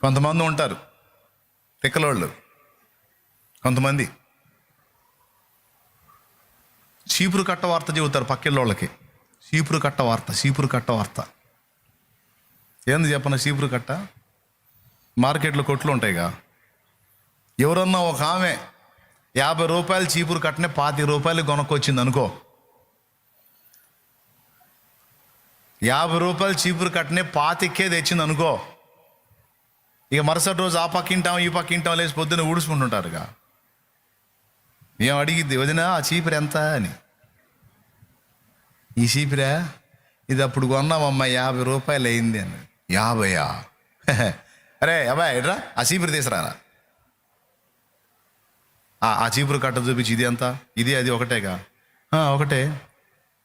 కొంతమంది ఉంటారు. తిక్కలోళ్ళు. కొంతమంది. చీపురు కట్ట వార్త చెబుతారు పక్కిళ్ళోళ్ళకి. చీపురు కట్ట వార్త చీపురు కట్ట వార్త. ఏంది చెప్పన చీపురు కట్ట? మార్కెట్లో కొట్లు ఉంటాయిగా. ఎవరన్నా ఒక ఆమె యాభై రూపాయలు చీపురు కట్టనే పాతి రూపాయలు కొనుక్కొచ్చింది అనుకో. యాభై రూపాయలు చీపురు కట్టనే పాతికే తెచ్చింది అనుకో. ఇక మరుసటి రోజు ఆ పక్కింటాం ఈ పక్కింటాం లేచి పొద్దున్న ఊడుచుకుంటుంటారుగా. ఏం అడిగిద్ది? వదిన ఆ చీపురు ఎంత అని. ఈ చీపిరా? ఇది అప్పుడు కొన్నామమ్మా యాభై రూపాయలు అయింది అని. యాభయా? అరే అబ్బాయి ఎట్రా? ఆ చీపురు తీసుకురారా? ఆ- ఆ చీపురు కట్ట చూపించి ఇది ఎంత? ఇది అది ఒకటేగా? ఒకటే.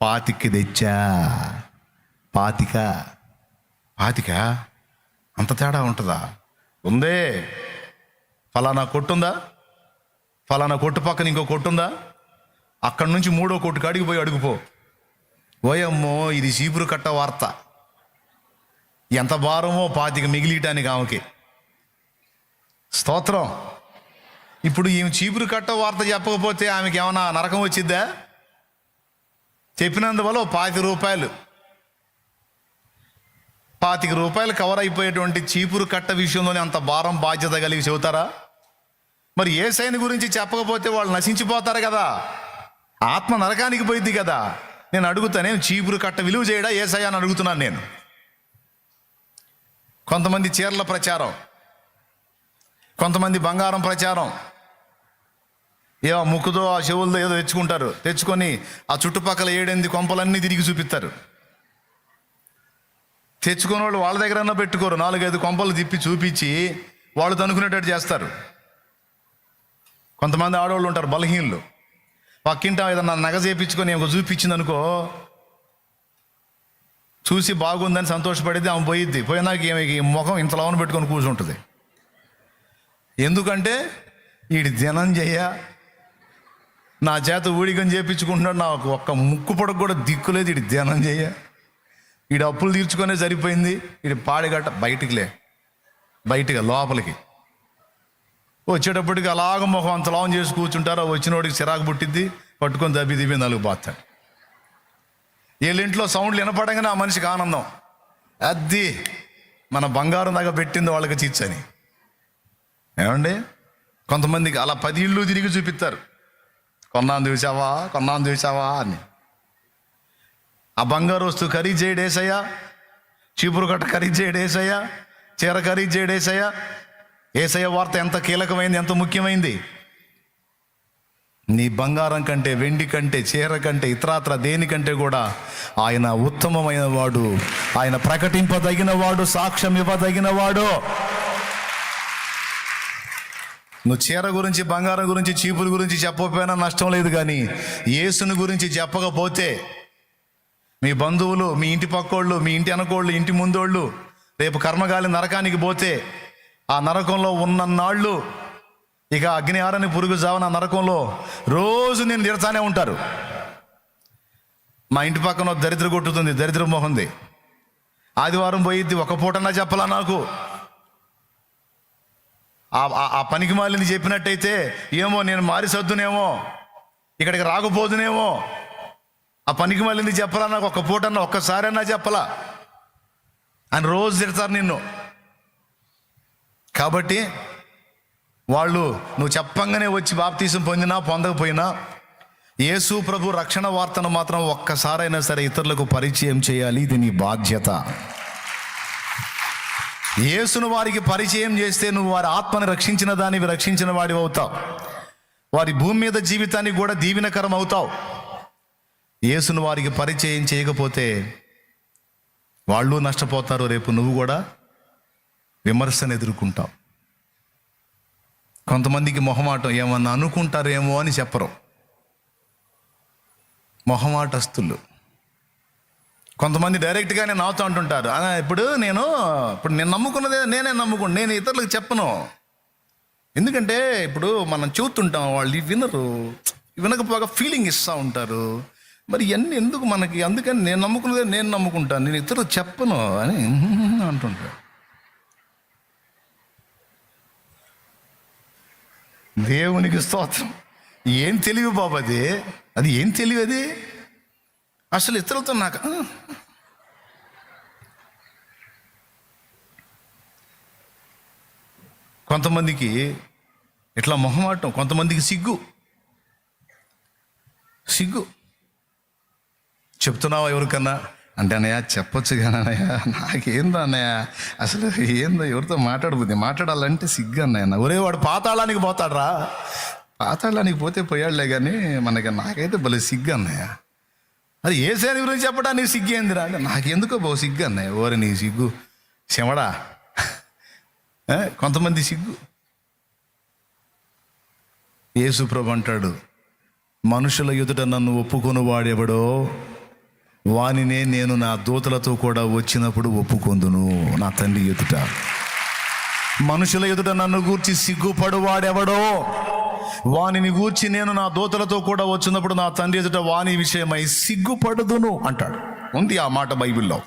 పాతికి తెచ్చా? పాతిక? పాతిక? అంత తేడా ఉంటుందా? ఉందే. ఫలానా కొట్టుందా? ఫలానా కొట్టు పక్కన ఇంకో కొట్టుందా? అక్కడి నుంచి మూడో కొట్టు కాడికి పోయి అడుగుపో ఓయమ్మో ఇది చీపురు కట్ట వార్త. ఎంత భారమో పాతిక మిగిలియటానికి ఆమెకి. స్తోత్రం. ఇప్పుడు ఈమె చీపురు కట్ట వార్త చెప్పకపోతే ఆమెకి ఏమైనా నరకం వచ్చిద్దా? చెప్పినందువల్ల పాతి రూపాయలు. పాతిక రూపాయలు కవర్ అయిపోయేటువంటి చీపురు కట్ట విషయంలోనే అంత భారం బాధ్యత కలిగి చెబుతారా? మరి ఏ సైని గురించి చెప్పకపోతే వాళ్ళు నశించిపోతారు కదా? ఆత్మ నరకానికి పోయింది కదా? నేను అడుగుతానే చీపురు కట్ట విలువ చేయడా? ఏ సై అని అడుగుతున్నాను నేను. కొంతమంది చీరల ప్రచారం కొంతమంది బంగారం ప్రచారం. ఏవో ముక్కుతో ఆ చెవులతో ఏదో తెచ్చుకుంటారు తెచ్చుకొని ఆ చుట్టుపక్కల ఏడెనిమిది కొంపలన్నీ తిరిగి చూపిస్తారు. తెచ్చుకున్న వాళ్ళు వాళ్ళ దగ్గరన్నా పెట్టుకోరు. నాలుగైదు కొంపలు తిప్పి చూపించి వాళ్ళు తనుకునేటట్టు చేస్తారు. కొంతమంది ఆడవాళ్ళు ఉంటారు బలహీనులు. పక్కింట ఏదన్నా నగ చేపించుకొని ఒక చూపించింది అనుకో చూసి బాగుందని సంతోషపడిద్ది ఆమె పోయిద్ది. పోయినాక ఈమె ఈ ముఖం ఇంత లవన పెట్టుకొని కూర్చుంటుంది. ఎందుకంటే వీడి జనం చేయ నా చేత ఊడిగం చేపించుకుంటున్నాడు. నాకు ఒక్క ముక్కు పొడకు కూడా దిక్కులేదు వీడి ధ్యానం చేయ ఈడ అప్పులు తీర్చుకునే సరిపోయింది. వీడి పాడిగట్ట బయటికిలే బయటికి లోపలికి. వచ్చేటప్పటికి అలాగ మొహం అంత లాభం చేసి కూర్చుంటారు. వచ్చిన వచ్చినోడికి చిరాకు పుట్టిద్ది. పట్టుకొని దబ్బి దిబ్బి నలుగు బాస్తాడు వీళ్ళింట్లో సౌండ్లు వినపడంగానే ఆ మనిషికి ఆనందం. అద్ది మన బంగారం దాకా పెట్టింది వాళ్ళకి చిచ్చని ఏమండి? కొంతమందికి అలా పది ఇళ్ళు తిరిగి చూపిస్తారు. కొన్నాను చూసావా కొన్నాను చూసావా అని. ఆ బంగారు వస్తువు ఖరీదు చేయడేసయ్యా చీపురు కట్ట ఖరీదు చేయడేసయ్యా చీర ఖరీదు చేయడేసయ్యా ఏసయ్య? వార్త ఎంత కీలకమైంది ఎంత ముఖ్యమైంది? నీ బంగారం కంటే వెండి కంటే చీర కంటే ఇతరాత్ర దేనికంటే కూడా ఆయన ఉత్తమమైన వాడు. ఆయన ప్రకటింపదగిన వాడు సాక్ష్యం ఇవ్వదగిన వాడు నువ్వు చీర గురించి బంగారం గురించి చీపుల గురించి చెప్పకపోయినా నష్టం లేదు కానీ యేసుని గురించి చెప్పకపోతే మీ బంధువులు మీ ఇంటి పక్కోళ్ళు మీ ఇంటి అనకోళ్ళు ఇంటి ముందోళ్ళు రేపు కర్మగాలి నరకానికి పోతే ఆ నరకంలో ఉన్న నాళ్ళు ఇక అగ్ని ఆరని పురుగు జావన నరకంలో రోజు నేను తిడతానే ఉంటారు. మా ఇంటి పక్కన దరిద్ర కొట్టుతుంది దరిద్ర మొహంది ఆదివారం పోయిద్ది ఒక పూటన్నా చెప్పలా నాకు. ఆ- ఆ- ఆ పనికి మాలిని చెప్పినట్టయితే ఏమో నేను మారి సర్దునేమో ఇక్కడికి రాకపోదునేమో ఆ పనికి మళ్ళీ చెప్పరా? నాకు ఒక్క పూటన్నా ఒక్కసారన్నా చెప్పలా. అని రోజు తిడతారు నిన్ను. కాబట్టి వాళ్ళు నువ్వు చెప్పంగానే వచ్చి బాప్తీసం పొందినా పొందకపోయినా యేసు ప్రభు రక్షణ వార్తను మాత్రం ఒక్కసారైనా సరే ఇతరులకు పరిచయం చేయాలి. ఇది నీ బాధ్యత. యేసును వారికి పరిచయం చేస్తే నువ్వు వారి ఆత్మని రక్షించిన దానివి రక్షించిన వాడివి అవుతావు. వారి భూమి మీద జీవితానికి కూడా దీవెనకరం అవుతావు యేసును వారికి పరిచయం చేయకపోతే వాళ్ళు నష్టపోతారు. రేపు నువ్వు కూడా విమర్శను ఎదుర్కొంటావు. కొంతమందికి మొహమాటం ఏమన్నా అనుకుంటారేమో అని చెప్పరు. మొహమాటస్తులు. కొంతమంది డైరెక్ట్గానే నాతో అంటుంటారు. ఇప్పుడు నేను ఇప్పుడు నేను నమ్ముకున్నదే నేనే నమ్ముకుని నేను ఇతరులకు చెప్పను. ఎందుకంటే ఇప్పుడు మనం చూస్తుంటాం వాళ్ళు వినరు. వినకపోగా ఫీలింగ్ ఇస్తూ ఉంటారు. మరి ఇవన్నీ ఎందుకు మనకి? అందుకని నేను నమ్ముకున్నదే నేను నమ్ముకుంటాను. నేను ఇతరులు చెప్పను అని అంటుంటాడు. దేవునికి స్తోత్రం. ఏం తెలివి బాబు అది. అది ఏం తెలివి అది? అసలు ఇతరులతో నాకు కొంతమందికి ఇట్లా మొహమాటం కొంతమందికి సిగ్గు. సిగ్గు. చెప్తున్నావా ఎవరికన్నా? అంటే అన్నయ్య చెప్పొచ్చు కానీ అన్నయ్య నాకేందో అన్నయ్య? అసలు ఏందో ఎవరితో మాట్లాడబోద్ది మాట్లాడాలంటే సిగ్గు అన్నయ్య ఒరే వాడు పాతాళానికి పోతాడరా. పాతాళానికి పోతే పోయాడులే కానీ మనకి నాకైతే భలే సిగ్గు అన్నయ్య. అది ఏ సేన గురించి చెప్పడానికి సిగ్గు ఏందిరా? అంటే నాకెందుకో బహు సిగ్గు అన్నయ్య. ఓరే నీ సిగ్గు. శమడా ఏ? కొంతమంది సిగ్గు. యేసుప్రభు అంటాడు మనుషుల ఎదుట నన్ను ఒప్పుకొని వాడెవడో వానినే నేను నా దూతలతో కూడా వచ్చినప్పుడు ఒప్పుకొందును నా తండ్రి ఎదుట. మనుషుల ఎదుట నన్ను గూర్చి సిగ్గుపడువాడెవడో? వానిని గూర్చి నేను నా దూతలతో కూడా వచ్చినప్పుడు నా తండ్రి ఎదుట వాని విషయమై సిగ్గుపడుదును అంటాడు. ఉంది ఆ మాట బైబిల్లో.